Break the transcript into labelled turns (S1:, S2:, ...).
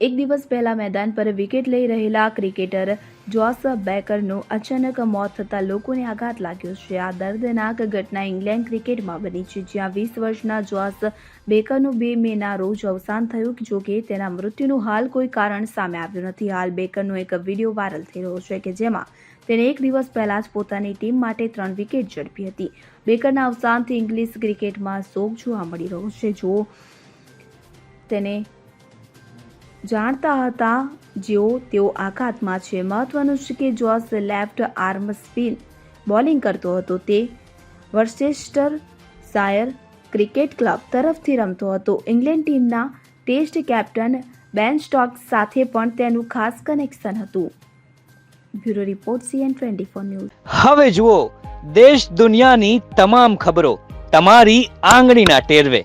S1: એક દિવસ પહેલા મેદાન પર વિકેટ લઈ રહેલા ક્રિકેટર જોસ બેકરનું અચાનક મોત થતાં લોકોને આઘાત લાગ્યો છે. આ દર્દનાક ઘટના ઇંગ્લેન્ડ ક્રિકેટમાં બની છે, જ્યાં વીસ વર્ષના જોસ બેકરનું બે મેના રોજ અવસાન થયું જો કે તેના મૃત્યુનું હાલ કોઈ કારણ સામે આવ્યું નથી. હાલ બેકરનો એક વીડિયો વાયરલ થઈ રહ્યો છે કે જેમાં તેણે એક દિવસ પહેલાં જ પોતાની ટીમ માટે ત્રણ વિકેટ ઝડપી હતી. બેકરના અવસાનથી ઇંગ્લિશ ક્રિકેટમાં શોક જોવા મળી રહ્યો છે. જો તેને જાણતા હતા જેઓ તેઓ આઘાતમાં છે. મહત્વનું છે કે Jos left arm spin bowling કરતો હતો. તે વર્સેસ્ટર શાયર ક્રિકેટ ક્લબ તરફથી રમતો હતો. ઇંગ્લેન્ડ ટીમના ટેસ્ટ કેપ્ટન બેન સ્ટોક્સ સાથે પણ તેનું ખાસ કનેક્શન હતું. Bureau report CN twenty four news.
S2: હવે જુઓ, દેશ દુનિયાની તમામ ખબરો તમારી આંગળીના ટેરવે.